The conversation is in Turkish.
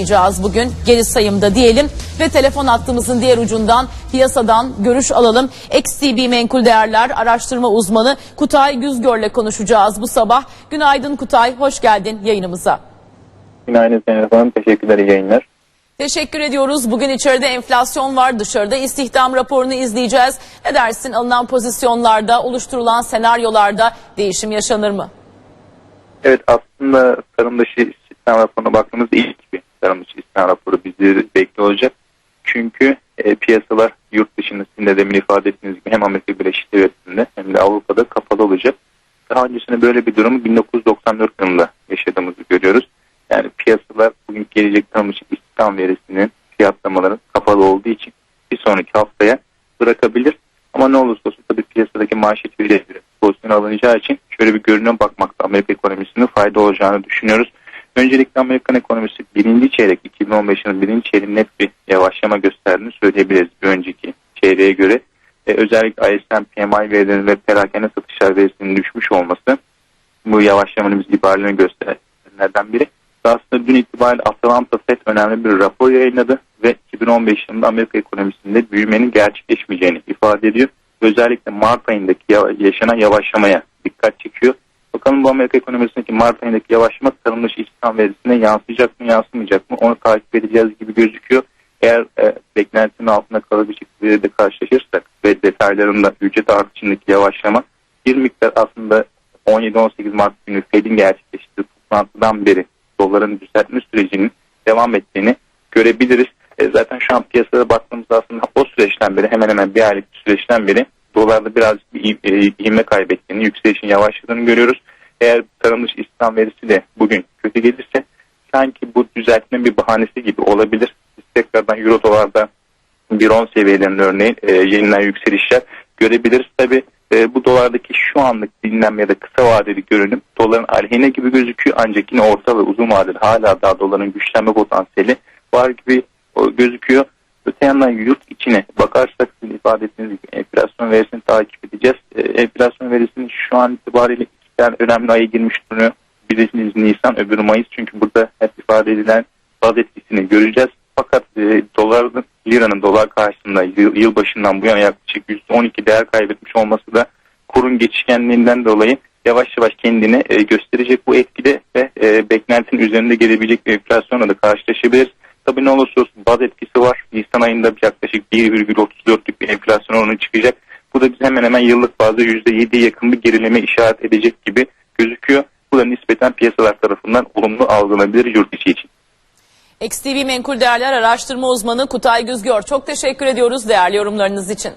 yapacağız bugün geri sayımda diyelim ve telefon hattımızın diğer ucundan piyasadan görüş alalım. XTB Menkul Değerler Araştırma Uzmanı Kutay Güzgör'le konuşacağız bu sabah. Günaydın Kutay, hoş geldin yayınımıza. Günaydın Zeynep Hanım. Teşekkürler iyi yayınlar. Teşekkür ediyoruz. Bugün içeride enflasyon var, dışarıda istihdam raporunu izleyeceğiz. Ne dersin alınan pozisyonlarda, oluşturulan senaryolarda değişim yaşanır mı? Evet aslında tarım dışı istihdam raporuna baktığımızda ilk bir dışı istihdam raporu bizi bekliyor olacak. Çünkü e, piyasalar yurt dışında sizin de demin ifade ettiğiniz gibi hem Amerika Birleşik Devletleri'nde hem de Avrupa'da kapalı olacak. Daha öncesinde böyle bir durumu 1994 yılında yaşadığımızı görüyoruz. Yani piyasalar bugün gelecek tarım dışı istihdam verisinin fiyatlamaların kapalı olduğu için bir sonraki haftaya bırakabilir. Ama ne olursa olsun tabii piyasadaki maaşet verileri pozisyon alınacağı için şöyle bir görünüme bakmakta Amerika ekonomisinin fayda olacağını düşünüyoruz. Öncelikle Amerikan ekonomisi birinci çeyrek 2015 yılının birinci çeyreğin net bir yavaşlama gösterdiğini söyleyebiliriz bir önceki çeyreğe göre. Ee, özellikle ISM PMI verilerinin ve perakende satışlar verisinin düşmüş olması bu yavaşlamanın biz ibarelerini gösterenlerden biri. Aslında dün itibariyle Atlanta Fed önemli bir rapor yayınladı ve 2015 yılında Amerika ekonomisinde büyümenin gerçekleşmeyeceğini ifade ediyor. Özellikle Mart ayındaki ya- yaşanan yavaşlamaya dikkat çekiyor. Bakalım bu Amerika ekonomisindeki Mart ayındaki yavaşlama tarım dışı istihdam verisine yansıyacak mı yansımayacak mı onu takip edeceğiz gibi gözüküyor. Eğer e, beklentinin altında kalabilecek veride karşılaşırsak ve detaylarında ücret artışındaki yavaşlama bir miktar aslında 17-18 Mart günü Fed'in gerçekleştirdiği toplantıdan beri doların düzeltme sürecinin devam ettiğini görebiliriz. E, zaten şu an piyasada baktığımızda aslında o süreçten beri hemen hemen bir aylık süreçten beri dolarda birazcık bir e, ivme kaybettiğini, yükselişin yavaşladığını görüyoruz. Eğer tarım dışı istihdam verisi de bugün kötü gelirse sanki bu düzeltme bir bahanesi gibi olabilir. Tekrardan euro dolarda 1.10 seviyelerinde örneğin e, yeniden yükselişler görebiliriz. Tabi e, bu dolardaki şu anlık dinlenme ya da kısa vadeli görünüm doların aleyhine gibi gözüküyor ancak yine orta ve uzun vadeli hala daha doların güçlenme potansiyeli var gibi o, gözüküyor. Öte yandan yurt içine bakarsak sizin ifade ettiğiniz gibi enflasyon verisini takip edeceğiz. E, enflasyon verisinin şu an itibariyle iki tane önemli aya girmiş duruyor. Birisi Nisan öbürü Mayıs çünkü burada hep ifade edilen baz etkisini göreceğiz. Fakat e, doların, liranın dolar karşısında yıl, yılbaşından bu yana yaklaşık %12 değer kaybetmiş olması da kurun geçişkenliğinden dolayı yavaş yavaş kendini e, gösterecek bu etkide ve e, beklentinin üzerinde gelebilecek bir enflasyonla da karşılaşabiliriz. Tabii ne olursa olsun baz etkisi var. Nisan ayında yaklaşık 1,34'lük bir enflasyon oranı çıkacak. Bu da bize hemen hemen yıllık bazda %7'ye yakın bir gerileme işaret edecek gibi gözüküyor. Bu da nispeten piyasalar tarafından olumlu algılanabilir yurt içi için. XTB Menkul Değerler Araştırma Uzmanı Kutay Güzgör. Çok teşekkür ediyoruz değerli yorumlarınız için.